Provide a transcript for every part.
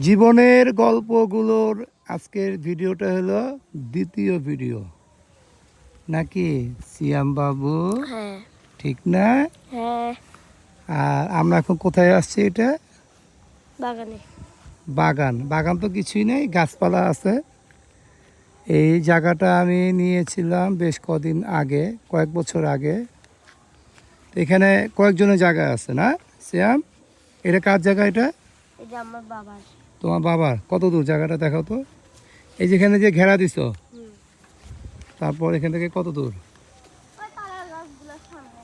জীবনের গল্পগুলোর আজকের ভিডিওটা হলো দ্বিতীয় ভিডিও। নাকি? সিয়াম বাবু? হ্যাঁ। ঠিক না? হ্যাঁ। আর আমরা এখন কোথায় আসছি এটা? বাগানে। বাগান। বাগান তো কিছুই নেই গাছপালা আছে। এই জায়গাটা আমি নিয়েছিলাম বেশ কদিন আগে কয়েক বছর আগে। এখানে কয়েকজনের জায়গা আছে না সিয়াম? এটা কার জায়গা এটা? এই আমার বাবার। তোমার বাবার? কত দূর? জায়গাটা দেখাও তো। এই যেখানে যে ঘেরা দিছো তারপর এখান থেকে কত দূর? ওই তারা গাছগুলো সামনে।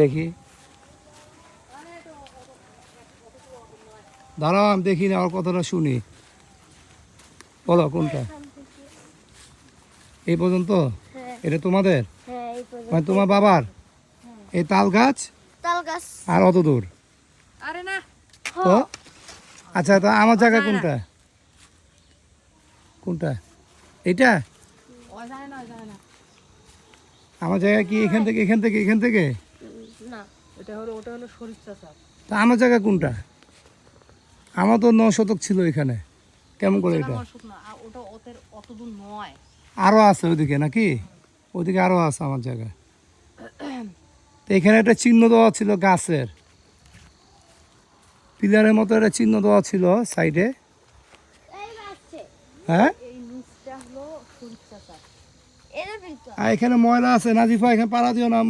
দেখি। দাঁড়াও আমি দেখি না ওর কথাটা শুনি। বলো কোনটা? এই পর্যন্ত? হ্যাঁ। এটা তোমাদের? হ্যাঁ এই পর্যন্ত। মানে তোমার বাবার? এই তাল গাছ? তাল গাছ। আর অত দূর? আরে না। তো আচ্ছা তো আমার জায়গা কোনটা? কোনটা? এটা না ও না আমার জায়গা কি এখান থেকে এখান থেকে এখান থেকে? এটা হলো ওটা হলো শরীর চাষা তা আমার জায়গা কোনটা? আমার তো ন শতক ছিল এখানে। কেমন করে এটা? আর ওটা ওদের অত নয়। আরও আছে ওইদিকে নাকি? ওইদিকে আরও আছে আমার জায়গা। তো এখানে একটা চিহ্ন দেওয়া ছিল গাছের। পিলারের মতো একটা চিহ্ন দেওয়া ছিল সাইডে। হ্যাঁ? এখানে ময়লা আছে, নাজিফা, এখানে পাড়া দিও না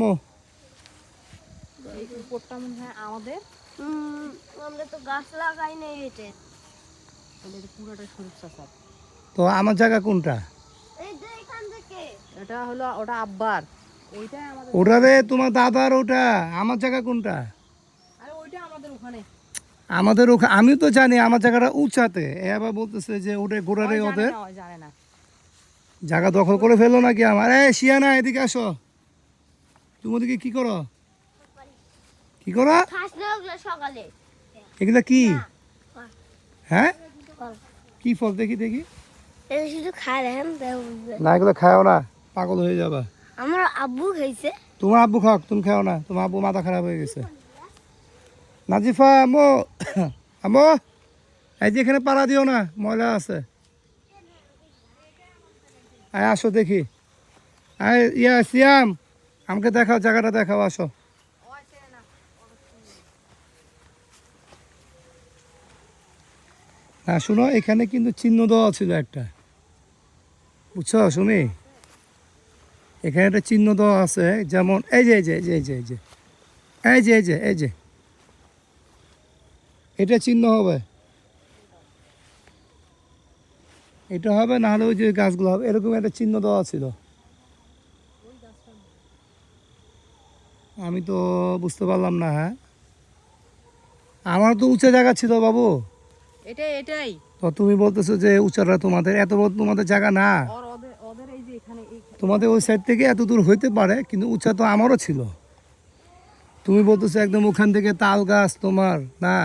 তো আমার জায়গা কোনটা? এটা হলো ওটা আব্বার ওটা রে, তোমার দাদার ওটা। আমার জায়গা কোনটা? ওইটা আমাদের ওখানে আমাদের ওখানে আমি তো জানি আমার জায়গাটা উঁচাতে। এ আবার বলতেছে যে ওটা গোড়ারে ওদের। জায়গা দখল করে ফেলো নাকি আমার? এ শিয়ানা এদিকে আসো। তুমি ওদিকে কি করো? কি করো? এগুলা কি? হ্যাঁ? কি ফল? দেখি দেখি। শুধু খায়। না এগুলো খাও না। পাগল হয়ে যাবা। আমার আব্বু খাইছে। তোমার আব্বু খাও তুমি খাও না। তোমার আব্বু মাথা খারাপ হয়ে গেছে। নাজিফা আমো আমো এই যে এখানে পাড়া দিও না, ময়লা আছে। আয়, আসো দেখি। আয়, ইয়া, সিয়াম, আমাকে দেখাও, জায়গাটা দেখাও, আসো। না, শুনো, এখানে কিন্তু চিহ্ন দেওয়া ছিল একটা। বুঝছ শুনি এখানে একটা চিহ্ন দেওয়া আছে, যেমন, এই যে এই যে এই যে এই যে এই যে এই যে এই যে। এটা চিহ্ন হবে। এটা হবে না হলে ওই যে গাছগুলো হবে। এরকম একটা চিহ্ন দেওয়া ছিল। আমি তো বুঝতে পারলাম না হ্যাঁ? আমার তো উঁচা জায়গা ছিল বাবু। এটাই এটাই। তো তুমি বলতেছো যে উঁচাটা তোমাদের। এত বড় তোমাদের জায়গা না। তোমাদের ওই সাইড থেকে এত দূর হইতে পারে কিন্তু উঁচা তো আমারও ছিল। তুমি বলতেছো একদম ওখান থেকে তাল গাছ তোমার না?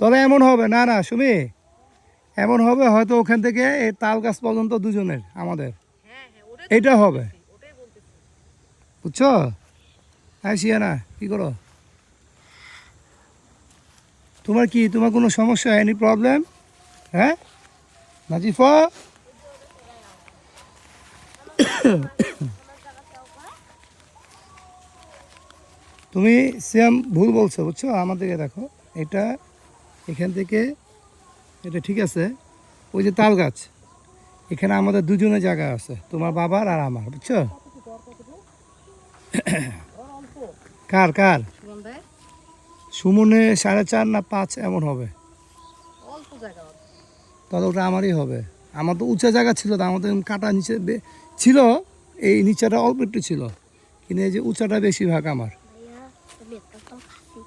তবে এমন হবে, না না, সুমি, এমন হবে হয়তো ওখান থেকে এই তাল গাছ পর্যন্ত দুজনের, আমাদের। এইটা হবে। বুঝছ? হ্যাঁ শিয়ানা, কি করো? তোমার কি, তোমার কোনো সমস্যা এনি প্রবলেম হ্যাঁ? নাজিফা? তুমি সেম ভুল বলছো, বুঝছ? আমাদেরকে দেখো, এটা এখান থেকে, এটা ঠিক আছে, ওই যে তাল গাছ, এখানে আমাদের দুজনের জায়গা আছে, তোমার বাবার আর আমার, বুঝছ? কার কার? সুমনে সাড়ে চার না পাঁচ এমন হবে। তাহলে ওটা আমারই হবে। আমার তো উঁচা জায়গা ছিল না আমাদের কাটা নিচে ছিল, এই নিচাটা অল্প একটু ছিল, কিন্তু এই যে উঁচাটা বেশিরভাগ আমার ভাইয়া আমি একটা তো খাসি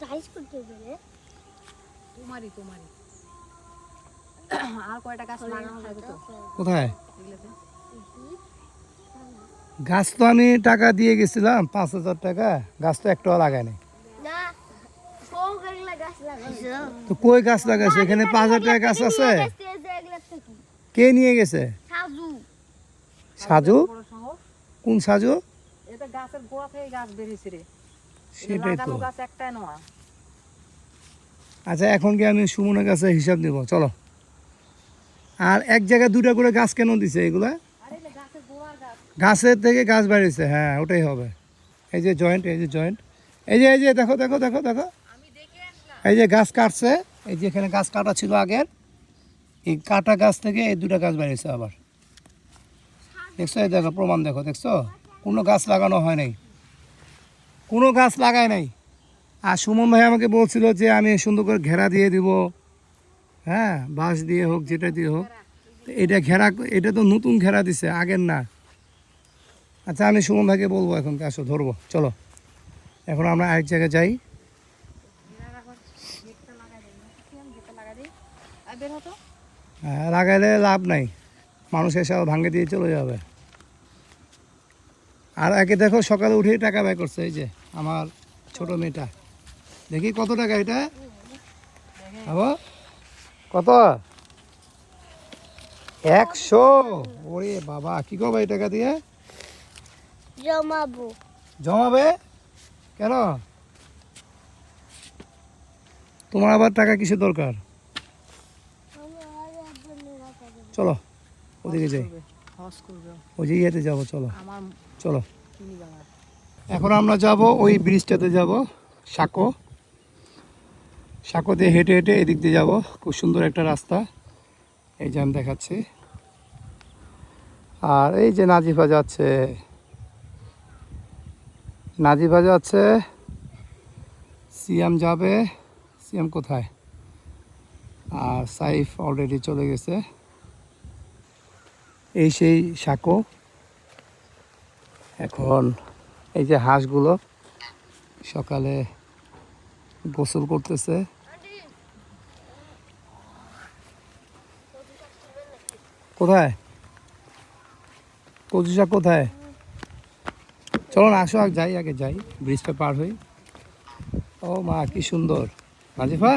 প্রাইস করতে পারে তোমারই তোমারই। আর কয়টা গাছ লাগানো যাবে তো? কোথায়? গাছ তো আমি টাকা দিয়ে গেছিলাম পাঁচ হাজার টাকা। গাছ তো একটাও লাগায় নাই। না সব এগুলা গাছ লাগাইছো তো কই গাছ লাগাইছে? এখানে পাঁচ হাজার টাকা গাছ আছে? কে নিয়ে গেছে? সাজু। কোন সাজু? এটা গাছের গোড়া থেকে গাছ বেরিয়েছে রে। সেটাই তো। গাছ একটাই নয়। আচ্ছা এখন কি আমি সুমনের কাছে হিসাব নিব? চলো। আর এক জায়গায় দুটা করে গাছ কেন দিছে এগুলা? গাছের থেকে গাছ বাড়িয়েছে হ্যাঁ ওটাই হবে। এই যে জয়েন্ট এই যে জয়েন্ট এই যে এই যে দেখো দেখো দেখো দেখো। এই যে গাছ কাটছে এই যে এখানে গাছ কাটা ছিল আগের এই কাটা গাছ থেকে এই দুটা গাছ বাড়িয়েছে আবার। দেখছ এই দেখো প্রমাণ দেখো দেখছ? কোনো গাছ লাগানো হয় নাই। কোনো গাছ লাগায় নাই। আর সুমন ভাই আমাকে বলছিল যে আমি সুন্দর করে ঘেরা দিয়ে দিব। হ্যাঁ বাঁশ দিয়ে হোক যেটা দিয়ে হোক। এটা ঘেরা এটা তো নতুন ঘেরা দিছে আগের না। আচ্ছা আমি সুমন ভাইকে বলব এখন আসো ধরবো চলো। এখন আমরা আরেক জায়গায় যাই। হ্যাঁ, লাগাইলে লাভ নাই। মানুষ এসে ভাঙে দিয়ে চলে যাবে। আর একে দেখো সকালে উঠেই টাকা ব্যয় করছে এই যে আমার ছোট মেয়েটা। দেখি কত টাকা এটা? বাবা কত? একশো? ওরে বাবা কি করবে এই টাকা দিয়ে? জমাবো। জমাবে? কেন? তোমার আবার টাকা কিসের দরকার? চলো ওদিকে যাই। ওই যে ইয়েতে যাব চলো। চলো। এখন আমরা যাব ওই ব্রিজটাতে যাব সাঁকো। সাঁকো দিয়ে হেঁটে হেঁটে এদিক দিয়ে যাব। খুব সুন্দর একটা রাস্তা। এই যে আমি দেখাচ্ছি। আর এই যে নাজিফা যাচ্ছে। নাজিফা যাচ্ছে। সিএম যাবে। সিএম কোথায়? আর সাইফ অলরেডি চলে গেছে। এই সেই সাঁকো। এখন এই যে হাঁসগুলো সকালে গোসল করতেছে। কোথায়? কচু কোথায়? চলো না আসো যাই, আগে যাই। ব্রিজটা পার হই। ও মা, কি সুন্দর। নাজিফা,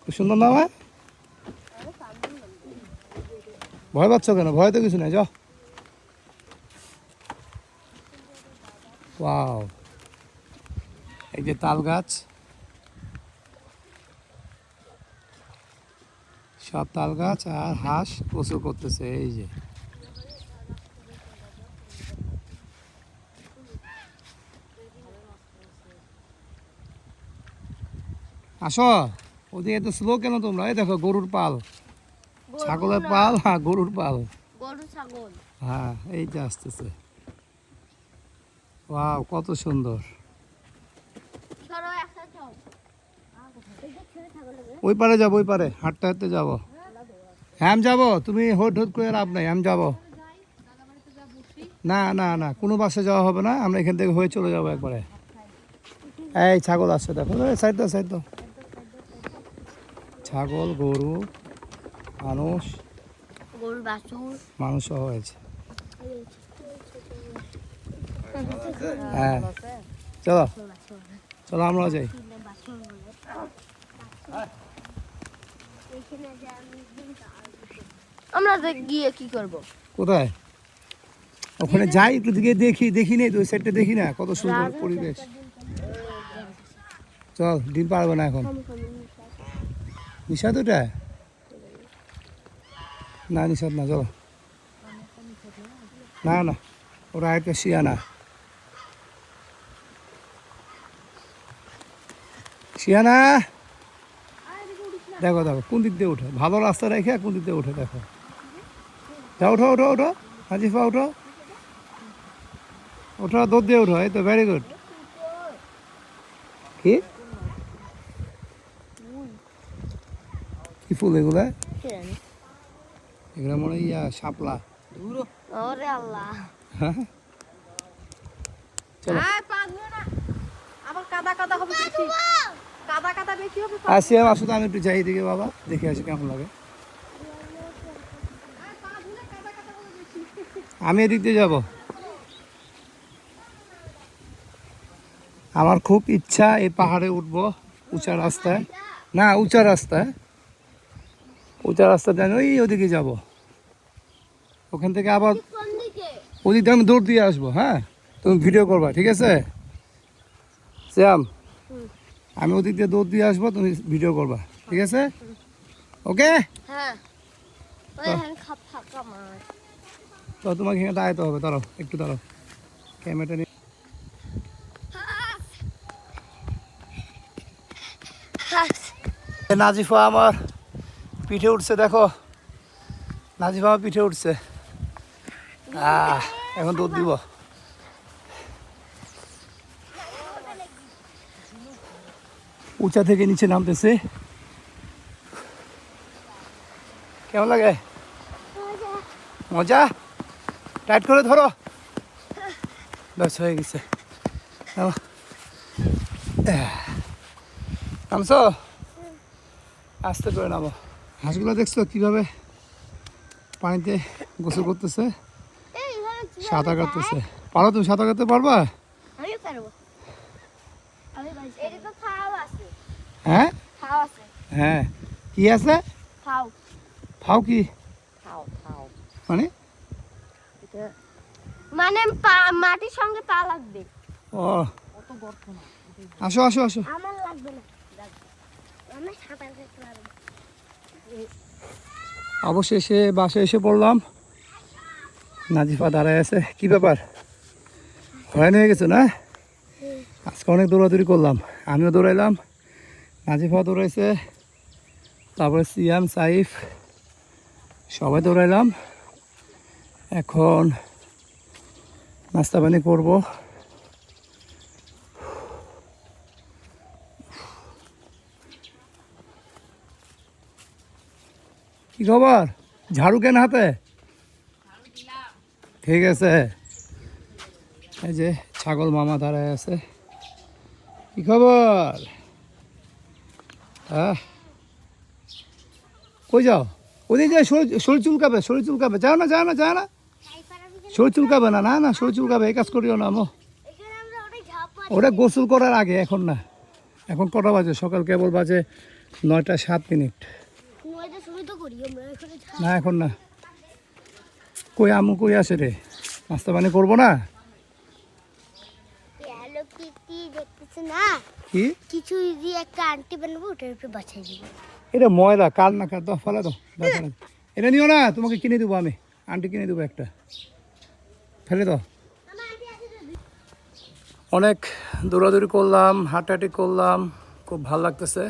খুব সুন্দর না মা? ভয় পাচ্ছ কেন? ভয় তো কিছু নাই, যাও। ওয়াও। এই যে তাল গাছ। সব তাল গাছ আর হাঁস গোসল করতেছে এই যে। আসো ওদিকে তো স্লো কেন তোমরা? এই দেখো গরুর পাল। ছাগলের পাল। হ্যাঁ গরুর পাল। হ্যাঁ এই যে আসতেছে। ওয়াও কত সুন্দর ধরো একটা চল এই যে ছেড়ে ছাগল ওই পারে যাব, ওই পারে। হাঁটতে হাঁটতে যাব। হ্যাঁ আমি যাব? তুমি হোট হোট করে লাভ নাই আমি যাব। না না না, কোনো বাসে যাওয়া হবে না, আমরা এখান থেকে হয়ে চলে যাব একবারে। এই ছাগল আসছে, দেখো সাইড সাইড ছাগল, গরু, মানুষ মানুষ হয়েছে। হ্যাঁ চলো চলো আমরা যাই। আমরা গিয়ে কি করব? কোথায়? ওখানে যাই একটু দিকে দেখি দেখি নেই তো ওই সাইডটা দেখি না কত সুন্দর পরিবেশ। চল ডিম পারবে না এখন। নিষাদ ওটা না নিষাদ না চলো। না না ওরা একটা শিয়ানা শিয়ানা দেখো দেখো কোন দিক দিয়ে উঠে ভালো রাস্তা রেখে কোন দিক দিয়ে উঠে দেখো। যাও ওঠো ওঠো ওঠো হাজিফা ওঠো ওঠো দৌড় দিয়ে ওঠো এই তো ভেরি গুড কি? কি ফুল এগুলা? এগুলা মনে ইয়া শাপলা। ওরে আল্লাহ। হ্যাঁ? চলো। আবার কাদা কাদা হবে কাদা কাদা বেশি হবে পা। আসি আসো তো আমি একটু যাই দিকে বাবা। দেখে আসি কেমন লাগে। আমি এদিক দিয়ে যাব। আমার খুব ইচ্ছা এই পাহাড়ে উঠবো উঁচা রাস্তায়। না উঁচা রাস্তায় উঁচা রাস্তা দেন ওই ওদিকে যাব। ওখান থেকে আবার ওদিক দিয়ে আমি দৌড় দিয়ে আসব হ্যাঁ? তুমি ভিডিও করবা ঠিক আছে? শ্যাম। আমি ওদিক দিয়ে দৌড় দিয়ে আসব তুমি ভিডিও করবা ঠিক আছে? ওকে হ্যাঁ। ফাঁকা মাছ তো তোমাকে এখানে দাঁড়াইতে হবে দাঁড়াও একটু দাঁড়াও। ক্যামেরাটা নিয়ে নাজিফা আমার পিঠে উঠছে দেখো। নাজিফা আমার পিঠে উঠছে। আহ, এখন দুধ দিব। উঁচা থেকে নিচে নামতেছে। কেমন লাগে? মজা। টাইট করে ধরো। ব্যাস হয়ে গেছে। নামো। নামছো? আস্তে করে নামো। হাঁসগুলো দেখছ কীভাবে পানিতে গোসল করতেছে? সাঁতার কাটতেছে। পারো তুমি সাঁতার কাটতে পারবা? আমি পারব। আমি পারব এটা তো ফাও আছে হ্যাঁ? হ্যাঁ। কি আছে? ফাও। কি? মানে? মানে মাটির সঙ্গে পা লাগবে। ও। আসো আসো আসো। আমার লাগবে না। অবশেষে বাসে এসে পড়লাম। নাজিফা দাঁড়ায় আছে। কি ব্যাপার? হয়রান হয়ে গেছে না? আজকে অনেক দৌড়াদৌড়ি করলাম। আমিও দৌড়াইলাম। নাজিফা দৌড়াইছে, তারপরে সিয়াম, সাইফ, সবাই দৌড়াইলাম। এখন নাস্তা পানি করব। কি খবর? ঝাড়ু কেন হাতে? ঠিক আছে। এই যে ছাগল মামা দাঁড়ায় আছে। কি খবর? কই যাও? ওদিকে যাই শরীর চুলকাবে শরীর চুলকাবে। যাও না যাও না যাও না। শরীর চুলকাবে না না না শরীর চুলকাবে, এই কাজ করিও না মারি ওটা গোসল করার আগে, এখন না। এখন কটা বাজে? সকাল কেবল বাজে নয়টা সাত মিনিট। না, এখন না। কই আমু কই আসে রে? নাস্তা পানি করব না? কিটি দেখতেছে না? কি? কিছু দিয়ে একটা আন্টি বানাবো ওটার উপরে বাছাই দিব। এটা ময়দা কাল না কাল দাও ফেলা দাও দাও ফেলে এটা নিও না তোমাকে কিনে দেবো আমি। আন্টি কিনে দেবো একটা। ফেলে দাও। অনেক দৌড়াদৌড়ি করলাম হাঁটাহাঁটি করলাম খুব ভালো লাগতেছে।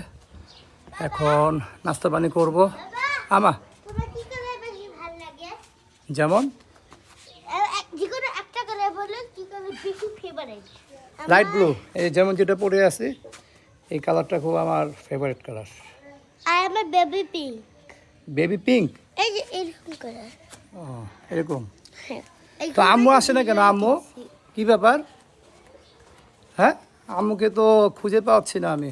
এখন নাস্তা পানি করব। আমা যেমন? একটা কালার বলো কি কালার বেশি ফেভারিট লাইট ব্লু এই যেমন যেটা পরে আছে এই কালারটা খুব আমার ফেভারিট কালার আর আমার বেবি পিঙ্ক বেবি পিঙ্ক এই যে এরকম কালার ও এরকম? হ্যাঁ। তো আম্মু আসে না কেন আম্মু? কি ব্যাপার? হ্যাঁ? আম্মুকে তো খুঁজে পাচ্ছি না আমি।